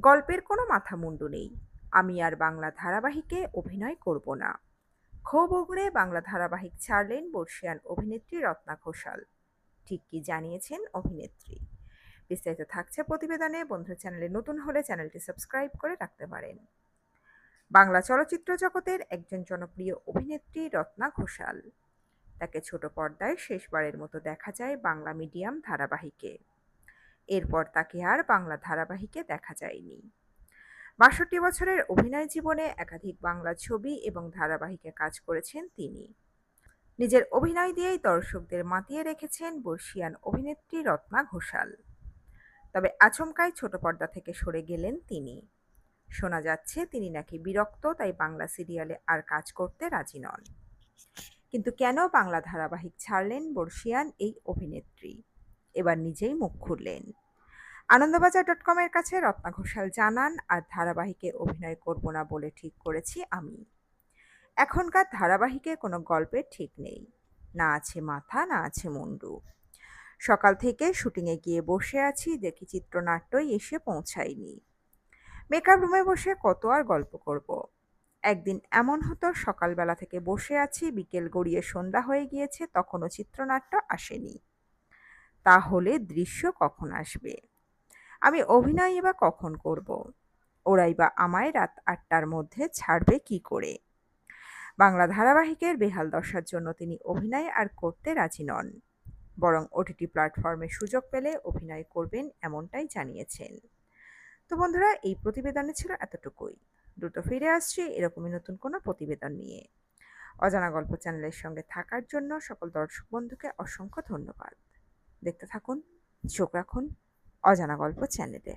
গল্পের কোনো মাথা মুন্ডু নেই। আমি আর বাংলা ধারাবাহিকে অভিনয় করব না। ক্ষোভ উগড়ে বাংলা ধারাবাহিক ছাড়লেন বর্ষিয়ান অভিনেত্রী রত্না ঘোষাল। ঠিক কি জানিয়েছেন অভিনেত্রী? বিস্তারিত থাকছে প্রতিবেদনে। বন্ধু চ্যানেলে নতুন হলে চ্যানেলটি সাবস্ক্রাইব করে রাখতে পারেন। বাংলা চলচ্চিত্র জগতের একজন জনপ্রিয় অভিনেত্রী রত্না ঘোষাল। তাকে ছোট পর্দায় শেষবারের মতো দেখা যায় বাংলা মিডিয়াম ধারাবাহিকে। এরপর তাকে আর বাংলা ধারাবাহিকে দেখা যায়নি। বাষট্টি বছরের অভিনয় জীবনে একাধিক বাংলা ছবি এবং ধারাবাহিকে কাজ করেছেন তিনি। নিজের অভিনয় দিয়েই দর্শকদের মাতিয়ে রেখেছেন বর্ষিয়ান অভিনেত্রী রত্না ঘোষাল। তবে আচমকাই ছোট পর্দা থেকে সরে গেলেন তিনি। শোনা যাচ্ছে তিনি নাকি বিরক্ত, তাই বাংলা সিরিয়ালে আর কাজ করতে রাজি নন। কিন্তু কেন বাংলা ধারাবাহিক ছাড়লেন বর্ষিয়ান এই অভিনেত্রী? এবার নিজেই মুখ খুললেন। আনন্দবাজার ডট কমের কাছে রত্না ঘোষাল জানান, আর ধারাবাহিকে অভিনয় করব না বলে ঠিক করেছি আমি। এখনকার ধারাবাহিকে কোনো গল্পের ঠিক নেই। না আছে মাথা, না আছে মুন্ডু। সকাল থেকে শুটিংয়ে গিয়ে বসে আছি, দেখি চিত্রনাট্যই এসে পৌঁছায়নি। মেকআপ রুমে বসে কত আর গল্প করব। একদিন এমন হতো, সকালবেলা থেকে বসে আছি, বিকেল গড়িয়ে সন্ধ্যা হয়ে গিয়েছে, তখনও চিত্রনাট্য আসেনি। তাহলে দৃশ্য কখন আসবে? আমি অভিনয় বা কখন করব? ওরাই বা আমায় রাত আটটার মধ্যে ছাড়বে কি করে? বাংলা ধারাবাহিকের বেহাল দশার জন্য তিনি অভিনয় আর করতে রাজি নন। বরং ওটিটি প্ল্যাটফর্মে সুযোগ পেলে অভিনয় করবেন এমনটাই জানিয়েছেন। তো বন্ধুরা, এই প্রতিবেদনে ছিল এতটুকুই। দ্রুত ফিরে আসছি এরকমই নতুন কোনো প্রতিবেদন নিয়ে। অজানা গল্প চ্যানেলের সঙ্গে থাকার জন্য সকল দর্শক বন্ধুকে অসংখ্য ধন্যবাদ। দেখতে থাকুন চোখ রাখুন অজানা গল্প চ্যানেলে।